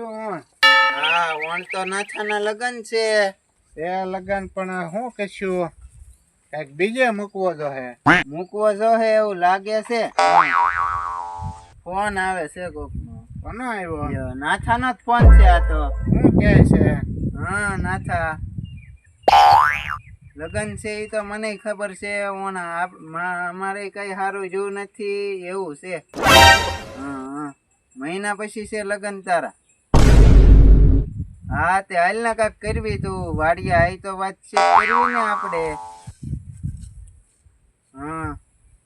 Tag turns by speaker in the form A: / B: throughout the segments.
A: હું
B: હું.
A: હા, વણ તો નાથાના લગન છે.
B: તે લગન, પણ શું કશું? કંઈક બીજે મૂકવો જો હે.
A: મૂકવો જો હે એવું લાગે છે. ફોન આવે છે કોકનો.
B: કોનો આવ્યો?
A: નાથાનો જ ફોન છે આ તો.
B: શું કહે છે?
A: હા નાથા. લગન છે એ તો મને ખબર છે અમારે કઈ સારું જેવું નથી એવું છે. મહિના પછી છે લગન તારા. હા તે હાલ ને કાક કરવી તું વાડિયા આઈ તો વાતચીત કરવી ને આપણે હા.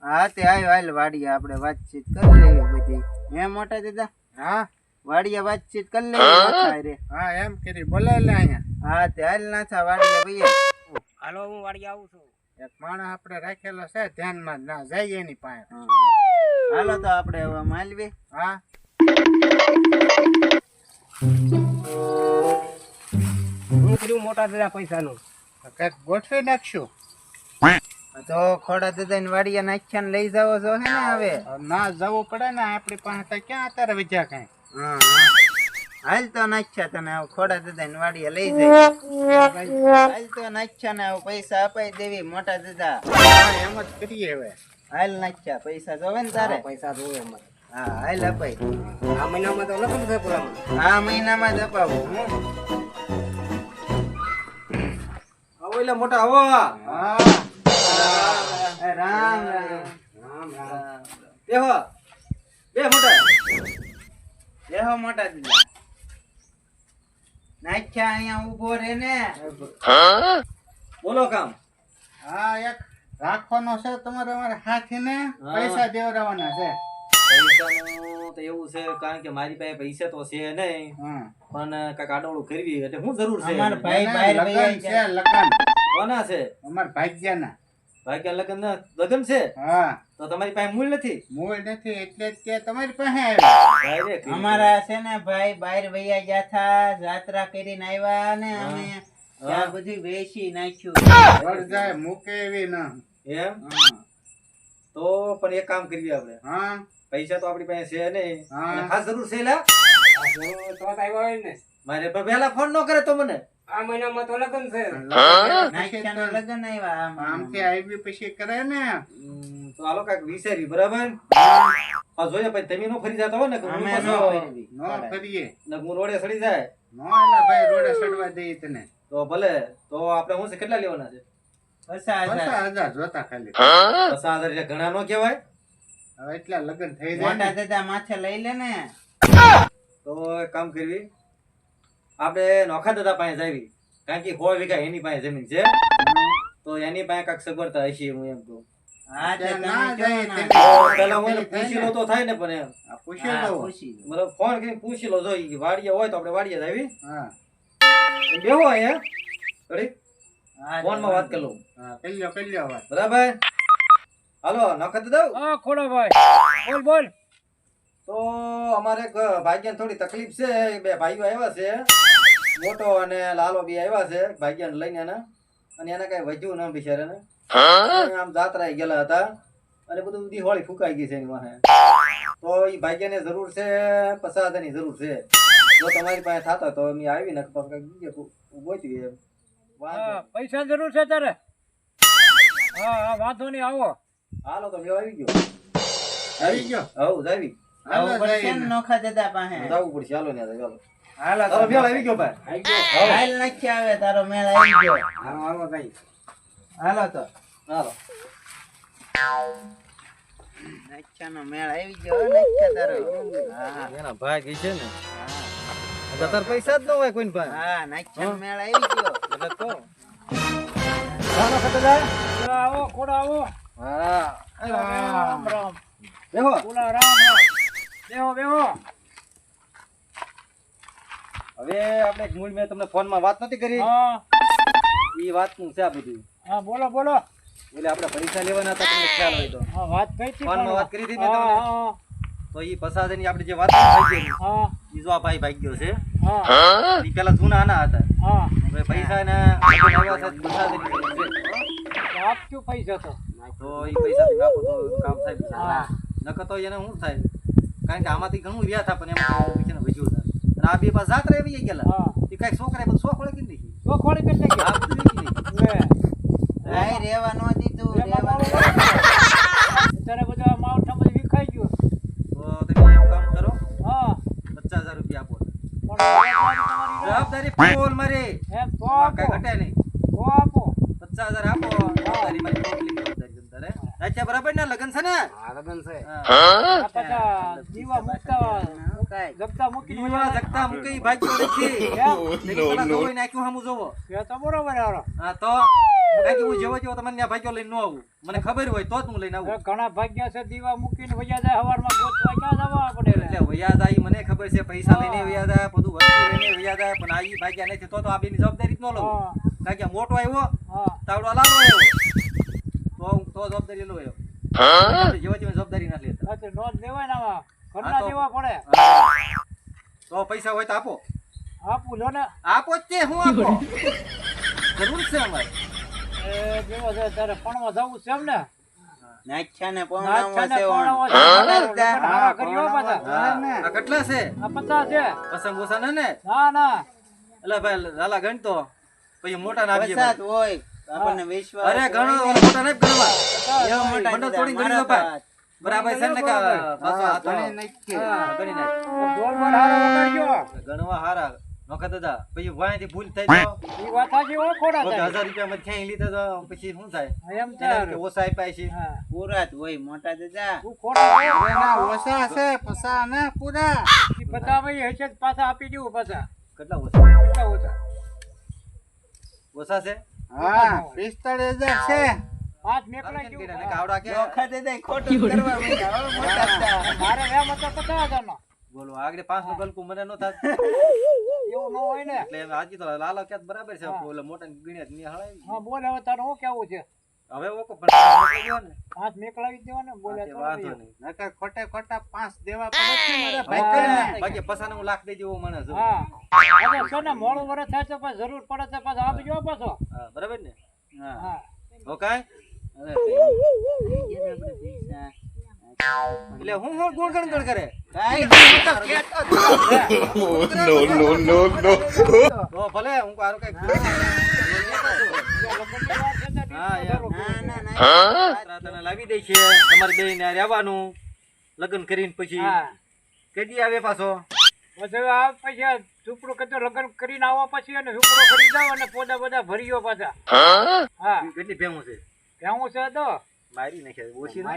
A: હા તે આવ્યો હાલ વાડિયા આપણે વાતચીત કરી લેવી બધી. હે મોટા દાદા?
B: હા
A: વાડિયા વાતચીત કરી લેવી રે
B: હા એમ કરી બોલાય લે અહીંયા.
A: હા તે હાલ ના થા વાડિયા ભૈયા
C: હાલો હું વાડીએ આવું છું.
B: એક માણસ આપણે રાખેલો છે ધ્યાનમાં ના જાય એની પાસે.
A: હા. હાલો તો આપણે હવે માલવી
B: હા.
C: હું કર્યું મોટા દાદા પૈસાનું?
B: કંઈક ગોઠવી નાખશું.
A: તો ખોડા દાદા ને વાડિયા નાખ્યા ને લઈ જાવો છો હે ને હવે.
B: ના જવું પડે ને આપણી પાસે ક્યાં અત્યારે બીજા કઈ.
A: હાલ તો નાખ્યા તને ખોડા દાદા ને વાડિયા લઈ જાય હાલ તો નાખ્યા ને પૈસા અપાઈ દેવી મોટા દાદા.
B: એમ જ કરીએ હવે.
A: હાલ નાખ્યા પૈસા જોવે ને તારે?
C: પૈસા જોવે
A: હા હાલ અપાઈ.
C: આ મહિનામાં તો લખું છે પૂરામાં
A: આ મહિનામાં જ અપાવું હું.
C: આવો મોટા હવા
B: હા.
A: રામ રામ.
C: રામ રામ. બેહો. બે મોટા.
A: દેહો મોટા દાદા. નાખ્યા અહીંયા ઊભો રે ને.
C: બોલો કામ.
B: હા એક રાખવાનો છે. તમારે અમારે હાથી ને પૈસા દેવડાવવાના છે.
D: પૈસાનું તો એવું છે કારણ કે મારી પાસે પૈસા તો છે નહીં.
B: હા.
D: પણ કાંઈક આડવડું કરવી એટલે શું જરૂર છે?
A: અમાર ભાઈ ભાઈ
B: છે. લગન.
D: કોના છે?
B: અમાર ભાગ્યના.
D: ભાગ્યા લગ્ન લગ્ન છે?
B: હા.
D: તો તમારી પાસે મૂળ નથી?
B: મૂળ નથી એટલે જ તમારી પાસે આવ્યા.
A: અમારા છે ને ભાઈ બહાર વૈયા ગયા થા જાત્રા કરીને આવ્યા ને અમે ત્યાં બધું વેચી નાખ્યું.
B: વળ જાય મૂકે એવી ના.
D: એમ? તો પણ એક કામ કરીએ આપણે.
B: હા.
D: પૈસા તો આપણી પાસે છે ને ખાસ જરૂર છે લા.
C: તો આવ્યો ને.
D: મારે પણ પહેલા ફોન ન કરે તો મને.
C: આ મહિનામાં તો લગન છે.
A: નાખ્યાના આવ્યા
B: આમથી આવી પછી કરે ને.
D: તો હાલો કાંઈક વિચારી બરાબર? આ જોઈએ પછી તમે નો ફરી જતા હોય ને
A: અમે નો ફેરવી.
B: નો કરીએ
D: ને હું રોડે સડી જાય.
B: નો એલા ભાઈ રોડે ચડવા દઈએ તને.
D: તો ભલે તો આપણે હું છે કેટલા લેવાના છે?
A: પચાસ હજાર.
B: જોતા ખાલી.
D: પચાસ હજાર એટલે ઘણા નો કહેવાય?
B: હવે એટલા લગ્ન થઈ જાય
A: મોટા દાદા માથે લઈ લે ને.
D: તો કામ કરવી. આપણે નોખા દાદા પાસે જાવી કારણ કે સો વીઘા એની પાસે જમીન છે. તો એની પાસે કાંઈક સગવડતા હશે હું એમ કહું. પૂછી લો ફોન જો ઈ વાડીએ હોય તો આપણે વાડીએ જાવી
B: હા.
D: બેહો અહીંયા.
A: હા,
D: ફોનમાં વાત કરી લઉં.
B: લ્યો વાત.
D: બરાબર? હાલો નોખા દાદા
C: હા ખોડો ભાઈ. બોલ બોલ.
D: તો અમારે એક ભાગ્યાને થોડી તકલીફ છે. બે ભાઈઓ આવ્યા છે. મોટો અને લાલો બી આવ્યા છે. ભાગ્યાને લઈને એને. અને એને કઈ વધ્યું ના બિચારાને. આમ જાત્રાએ ગયેલા હતા. અને બધું દિવાળી ફૂંકાઈ ગઈ છે એની વાહે. તો એ ભાગ્યને જરૂર છે પચાસની જરૂર છે. જો તમારી પાસે થતા તો અમે આવી ને બીજે ગોચવી
C: પૈસા જરૂર છે તારે? હા હા વાંધો નહીં આવો.
D: હાલો તો મેં આવી ગયો.
B: આવી ગયો?
D: હવ જાવી
A: આવું પડશે નોખા દેતા પાસે
D: જવું પડશે. હાલો ને ચાલો
A: હાલો
D: તારો મેળ આવી ગયો ભાઈ.
A: હાલ. નાખ્યા હવે તારો મેળ આવી ગયો.
C: હાલો હાલો ભાઈ.
A: હાલો તો.
D: હાલો.
A: નાખ્યાનો મેળ આવી ગયો નાખ્યા તારો. હા.
D: એના ભાગ છે ને. તાર પૈસા જ ન હોય કોઈ પાસે
A: હા નાખ્યાનો મેળ આવી ગયો.
D: એટલે તો.
C: આવો કોડા આવો.
D: હા.
C: રામ રામ
D: દેખો
C: રામ રામ. બેહો બેહો.
D: હવે આપણે એક મૂળ મેં તમને ફોનમાં વાત નથી કરી?
C: હા.
D: એ વાતનું છે આ બધું.
C: હા બોલો બોલો.
D: એટલે આપણે પૈસા લેવાના હતા તમને ખ્યાલ હોય તો.
C: હા વાત કઈ હતી
D: ફોનમાં વાત કરી હતી
C: મેં
D: તમને? તો એ ઈ ની આપણે જે વાત થઈ ગઈ
C: હા.
D: ઈ જો આ ભાઈ ગયો છે.
C: હા.
D: ઈ પેલા જૂના આના હતા.
C: હા.
D: હવે પૈસા ને આવ્યા છે પસાદની છે.
C: તો આપજો પૈસા તો
D: તો ઈ પૈસા થી આપો તો કામ થાય. નકર તો એને શું થાય? કારણ કે આમાંથી ઘણું વ્યા હતા પણ એમાં કઈ ને વધ્યું હતા અને આ બે પાછા જાત્રા આવી ગયેલા.
C: હા.
D: એ કંઈક છોકરા બધું શોખ વળગી નહીં
C: તો ખોળી કેટલે
D: આ બધું
A: ભાઈ રેવા ન દીધું રેવા.
C: અત્યારે બધા માવઠા બધી વિખાઈ ગયું.
D: તો તમે એક કામ કરો
C: હા.
D: પચાસ હજાર રૂપિયા આપો.
C: જવાબદારી તમારી
D: જવાબદારી ફૂલ મારી.
C: એમ તો
D: આમાં કઈ ઘટે નહીં. પચાસ હજાર આપો. જવાબદારી મારી. જવાબદારી તારે બરાબર ને? લગન છે ને? હા.
C: આ દીવા મૂકતા જગતા મૂકીને
D: દીવા જગતા મૂકી ભાગ્યો નથી.
C: એમ?
D: લેકિન પેલા ધોઈ નાખ્યું હામું જોવો.
C: એ તો બરોબર હારો.
D: હા તો કારણ હું જેવો જેવો તમને ત્યાં ભાગ્યો લઈને ન આવું. મને ખબર હોય તો જ હું લઈને આવું.
C: ઘણા ભાગ્યા છે દીવા મૂકીને વયા જાય હવારમાં ગોતવા ક્યાં જવા પડે?
D: એટલે આવી મને ખબર છે પૈસા લઈને વયાદ આવ્યા બધું વસ્તુ લઈને આવ્યા પણ આ ભાગ્યા નથી તો તો આ બેની જવાબદારી જ ન લઉં. કે મોટો આવ્યો
C: હા.
D: તાવડો લાલો આવ્યો. તો હું તો જવાબદારી લઉં આવ્યો જવાબદારી ના લેતા.
C: હા લેવાય ને ઘરના દેવા પડે.
D: તો પૈસા હોય તો આપો.
C: આપું લો ને.
D: આપો તે હું આપો? જરૂર છે અમારે.
C: એ જેવો છે ત્યારે પણવા જવું છે એમ ને?
A: નાખ્યા ને
C: નાચ્યા
A: પૌણામાં
C: ને
A: છે
C: પણવા છે. લગ્ન કર્યો પાછા.
D: આ કેટલા છે?
C: આ
D: ઓછા ના ને?
C: ના ના.
D: એટલે ભાઈ લાલા ગણતો. પછી મોટા ના
A: હોય. આપણને વિશ્વાસ
D: અરે ઘણો મોટા નહીં ગણવા
A: એવા મોટા
D: મંડળ
A: દીધા,
D: ગણી
A: મારા
D: લો ભાઈ.
A: બાપ.
D: બરાબર છે ને કે પાછો આ
B: નાખી.
D: ગણી નાખ.
C: ઢોલ પર હારો વગાડ્યો.
D: ગણવા હારા. નોખા દાદા પછી વાંયથી ભૂલ થઈ તો
C: ઈ વાત સાચી હો ખોડા થાય.
D: હજાર રૂપિયા માં ક્યાંય લીધા તો પછી શું થાય?
C: એમ થાય.
D: ઓછા આપ્યા છે.
A: પૂરા જ હોય મોટા દાદા.
C: તું ખોટા હોય.
B: એના ઓછા છે પસા ને પૂરા.
C: ઈ પચાસ ભાઈ હશે પાછા આપી દેવું પાછા
D: કેટલા ઓછા?
C: કેટલા ઓછા?
D: ઓછા છે?
B: હા પિસ્તાળીસ હજાર છે.
C: પાંચ મેકલા જેવું
D: કાવડા કે
A: નોખા દાદા ખોટું કરવા મોટા દાદા.
C: મારે એમ હતા પચાસ હજાર નો
D: બોલો આગળ પાંચનું ગલકું મને નો થાય
C: એવું ન હોય ને.
D: એટલે તો લાલો ક્યાંક બરાબર છે ઓલા મોટા ગણ્યા જ હળાય
C: હા બોલ હવે તારું શું કેવું છે?
D: હવે ઓકો પણ મોકલી દ્યો ને
C: પાંચ મેકલાવી જ દેવા ને બોલ્યા
D: તો વાંધો
C: નહીં.
B: નકર ખોટે ખોટા પાંચ દેવા પડે ભાઈ.
D: બાકી પસાને હું લાખ દેજો મને માણસ
C: હા. હવે સોને ને મોડું વરસ થાય તો પછી જરૂર પડે તો પાછા આપજો પાછો.
D: હા બરાબર ને?
A: હા.
D: ઓકે. એટલે હું હું ગુણ ગણ ગણ કરે?
A: કાંઈ નો નો નો જ
D: ભલે હું
C: ને.
A: ના, ના, ના.
D: તને લાવી દે છે. તમારી બે ને રહેવાનું. લગ્ન કરીને પછી.
C: હા.
D: કેદી આવે પાછો.
C: પછી આ પછી ઝૂંપડું કતો લગ્ન કરીને આવવા પછી અને છોકરો કરી જાવ અને પોદા બધા ભરીયો પાછા. હા?
D: કેટલી ભેમું છે?
C: કેવું છે તો.
D: મારી નાખે ઓછી ના.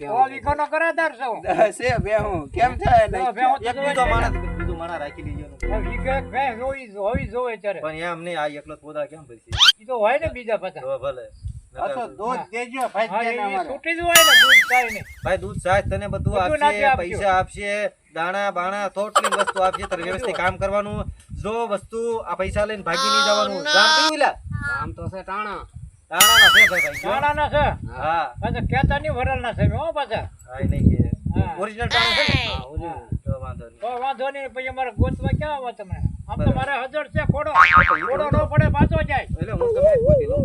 C: સો વીઘાનો કરાદાર છું?
A: છે બે હું. કેમ થાય? નહીં?
D: એક બીજો માણસ બીજો માણસ રાખી લીજો.
C: હોવી
D: પણ એમ નહીં આ એકલો પોદા કેમ ભરશે
C: ઈ તો હોય ને બીજા પાછા.
D: તો ભલે.
B: તો
D: દાણા બાણા થોટલી વસ્તુ આપશે તારે વ્યવસ્થિત કામ કરવાનું. જો વસ્તુ આ પૈસા લઈને ભાગી નહીં જવાનું.
B: આમ તો છે ટાણા.
D: તાણાના છે ભાઈ ભાઈ
C: નાના છે?
D: હા.
C: પાછા કેતા નહીં વરલના છે હો પાછા.
D: હા નહીં કે.
C: હા.
D: ઓરિજિનલ ટાણા છે ને? તો વાંધો નહીં.
C: તો વાંધો નહીં પછી અમારે ગોતવા ક્યાં આવો તમે? આમ તો મારે હજર છે ખોડો. ખોડો ન પડે પાછો જાય.
D: એટલે હું ગમે તે ગોતી લઉં.